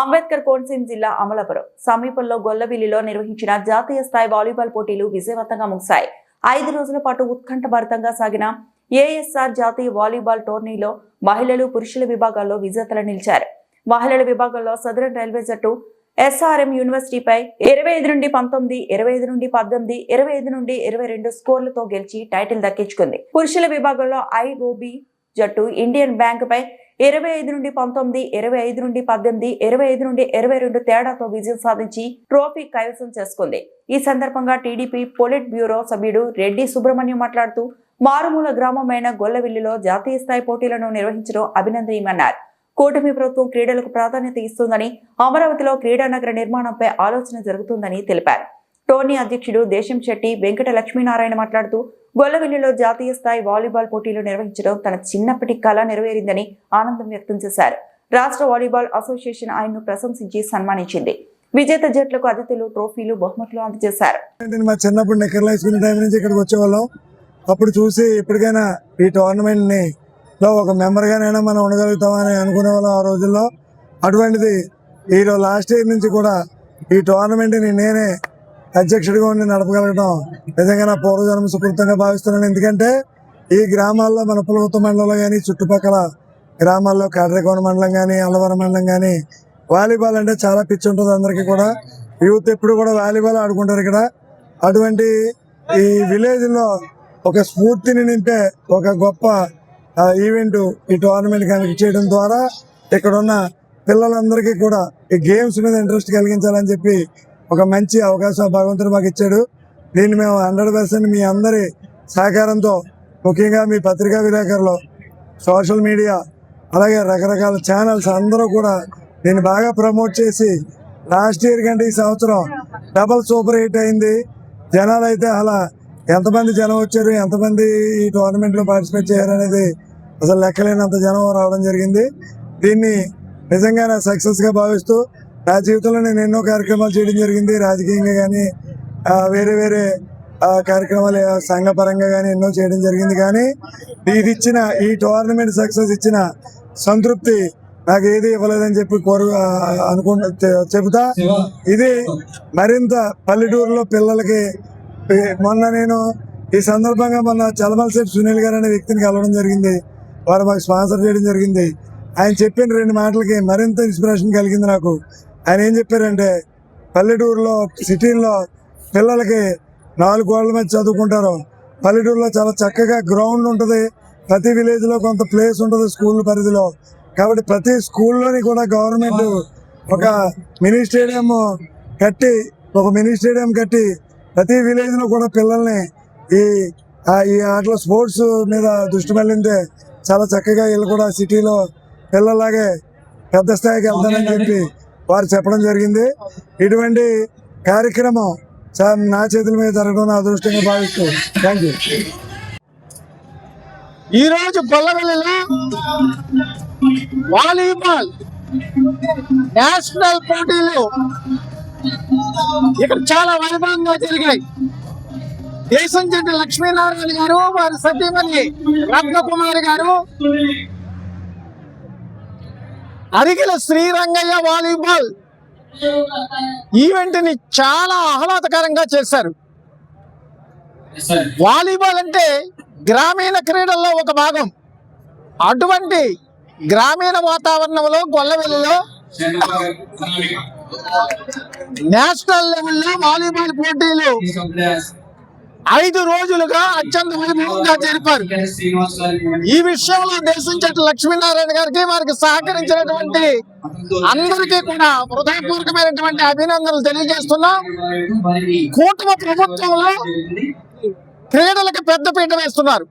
అంబేద్కర్ కోనసీమ జిల్లా అమలాపురం. సమీపంలో గొల్లవిల్లిలో నిర్వహించిన జాతీయ స్థాయి వాలీబాల్ పోటీలు విజయవంతంగా ముగిశాయి. ఐదు రోజుల పాటు ఉత్కంఠభరితంగా సాగిన ఏఎస్ఆర్ జాతీయ వాలీబాల్ టోర్నీలో మహిళలు పురుషుల విభాగాల్లో విజేతలు నిలిచారు. మహిళల విభాగంలో సదరన్ రైల్వే జట్టు ఎస్ఆర్ఎం యూనివర్సిటీపై ఇరవై ఐదు నుండి పంతొమ్మిది ఇరవై ఐదు నుండి పద్దెనిమిది ఇరవై ఐదు నుండి ఇరవై రెండు స్కోర్లతో గెలిచి టైటిల్ దక్కించుకుంది. పురుషుల విభాగంలో ఐఓబి జట్టు ఇండియన్ బ్యాంక్ పై ఇరవై ఐదు నుండి పంతొమ్మిది ఇరవై ఐదు నుండి పద్దెనిమిది ఇరవై ఐదు నుండి ఇరవై రెండు తేడాతో విజయం సాధించి ట్రోఫీ కైవసం చేసుకుంది. ఈ సందర్భంగా టీడీపీ పొలిట్ బ్యూరో సభ్యుడు రెడ్డి సుబ్రహ్మణ్యం మాట్లాడుతూ మారుమూల గ్రామమైన గొల్లవిల్లిలో జాతీయ స్థాయి పోటీలను నిర్వహించడం అభినందనీయమన్నారు. కూటమి ప్రభుత్వం క్రీడలకు ప్రాధాన్యత ఇస్తుందని అమరావతిలో క్రీడా నగర నిర్మాణంపై ఆలోచన జరుగుతుందని తెలిపారు. టోర్నీ అధ్యక్షుడు దేశం శెట్టి వెంకట లక్ష్మీనారాయణ మాట్లాడుతూ గొల్లవెల్లిలో జాతీయ స్థాయి వాలీబాల్ పోటీలు నిర్వహించడం తన చిన్నప్పటి కళ నెరవేరిందని ఆనందం వ్యక్తం చేశారు. రాష్ట్ర వాలీబాల్ అసోసియేషన్ ఆయన్ను ప్రశంసించి సన్మానించింది. విజేత జట్లకు అతిథులు ట్రోఫీలు బహుమతులు అందజేశారు. మా చిన్నప్పుడు నిక్కర్లు వేసుకునే టైం నుంచి ఇక్కడికి వచ్చేవాళ్ళం. అప్పుడు చూసి ఇప్పటికైనా ఈ టోర్నమెంట్ని లో ఒక మెంబర్ గానైనా మనం ఉండగలుగుతామని అనుకునే వాళ్ళం ఆ రోజుల్లో. అటువంటిది ఈ లాస్ట్ ఇయర్ నుంచి కూడా ఈ టోర్నమెంట్ని నేనే అధ్యక్షుడిగా ఉండి నడపగలగడం నిజంగా నా పూర్వజన్మ సుకృతంగా భావిస్తున్నాను. ఎందుకంటే ఈ గ్రామాల్లో మన పులవత మండలంలో కానీ చుట్టుపక్కల గ్రామాల్లో కాట్రేకోన మండలం కానీ అల్లవరం మండలం కానీ వాలీబాల్ అంటే చాలా పిచ్చి ఉంటుంది అందరికీ కూడా. యూత్ ఎప్పుడు కూడా వాలీబాల్ ఆడుకుంటారు ఇక్కడ. అటువంటి ఈ విలేజ్లో ఒక స్ఫూర్తిని నింపే ఒక గొప్ప ఈవెంట్ ఈ టోర్నమెంట్ కండక్ట్ చేయడం ద్వారా ఇక్కడ ఉన్న పిల్లలందరికీ కూడా ఈ గేమ్స్ మీద ఇంట్రెస్ట్ కలిగించాలని చెప్పి ఒక మంచి అవకాశం భగవంతుడు మాకు ఇచ్చాడు. దీన్ని మేము హండ్రెడ్ పర్సెంట్ మీ అందరి సహకారంతో ముఖ్యంగా మీ పత్రికా విలేకరులు సోషల్ మీడియా అలాగే రకరకాల ఛానల్స్ అందరూ కూడా దీన్ని బాగా ప్రమోట్ చేసి లాస్ట్ ఇయర్ కంటే ఈ సంవత్సరం డబల్ సూపర్ హిట్ అయింది. జనాలు అయితే అలా ఎంతమంది జనం వచ్చారు ఎంతమంది ఈ టోర్నమెంట్లో పార్టిసిపేట్ చేయరు అనేది అసలు లెక్కలేనంత జనం రావడం జరిగింది. దీన్ని నిజంగా సక్సెస్గా భావిస్తూ నా జీవితంలో నేను ఎన్నో కార్యక్రమాలు చేయడం జరిగింది. రాజకీయంగా కానీ వేరే వేరే కార్యక్రమాలు సంఘపరంగా కానీ ఎన్నో చేయడం జరిగింది. కానీ ఇది ఇచ్చిన ఈ టోర్నమెంట్ సక్సెస్ ఇచ్చిన సంతృప్తి నాకు ఏది ఇవ్వలేదని చెప్పి కోరు అనుకుంటా చెబుతా. ఇది మరింత పల్లెటూరులో పిల్లలకి మొన్న నేను ఈ సందర్భంగా మొన్న చలమలశెట్టి సునీల్ గారు అనే వ్యక్తిని కలవడం జరిగింది. వారు మాకు స్పాన్సర్ చేయడం జరిగింది. ఆయన చెప్పిన రెండు మాటలకి మరింత ఇన్స్పిరేషన్ కలిగింది నాకు. ఆయన ఏం చెప్పారంటే పల్లెటూరులో సిటీల్లో పిల్లలకి నాలుగు గోడల మీద చదువుకుంటారు. పల్లెటూరులో చాలా చక్కగా గ్రౌండ్ ఉంటుంది. ప్రతి విలేజ్లో కొంత ప్లేస్ ఉంటుంది స్కూల్ పరిధిలో. కాబట్టి ప్రతి స్కూల్లోని కూడా గవర్నమెంట్ ఒక మినీ స్టేడియం కట్టి ఒక మినీ స్టేడియం కట్టి ప్రతి విలేజ్లో కూడా పిల్లల్ని ఈ ఈ ఆటల స్పోర్ట్స్ మీద దృష్టి మళ్ళింటే చాలా చక్కగా వీళ్ళు కూడా సిటీలో పిల్లలాగే పెద్ద స్థాయికి వెళ్తానని చెప్పి వారు చెప్పడం జరిగింది. ఇటువంటి కార్యక్రమం నా చేతుల మీద జరగడం నా అదృష్టంగా భావిస్తూ థ్యాంక్ యూ ఈ రోజు గొల్లవెల్లిలో వాలీబాల్ నేషనల్ పోటీలు ఇక్కడ చాలా వైభవంగా జరిగాయి. దేశం చెట్టు లక్ష్మీనారాయణ గారు వారి సతీమణి రత్నకుమారి గారు అరిగిల శ్రీరంగయ్య వాలీబాల్ ఈవెంట్ని చాలా ఆహ్లాదకరంగా చేశారు. వాలీబాల్ అంటే గ్రామీణ క్రీడల్లో ఒక భాగం. అటువంటి గ్రామీణ వాతావరణంలో గొల్లవెల్లిలో నేషనల్ లెవెల్లో వాలీబాల్ పోటీలు ఐదు రోజులుగా అత్యంత వైభవంగా జరిపారు ఈ విషయంలో దేశం చెట్టు లక్ష్మీనారాయణ గారికి వారికి సహకరించినటువంటి అందరికీ కూడా హృదయపూర్వకమైనటువంటి అభినందనలు తెలియజేస్తున్నాం. కూటమి ప్రభుత్వంలో క్రీడలకు పెద్దపీట వేస్తున్నారు.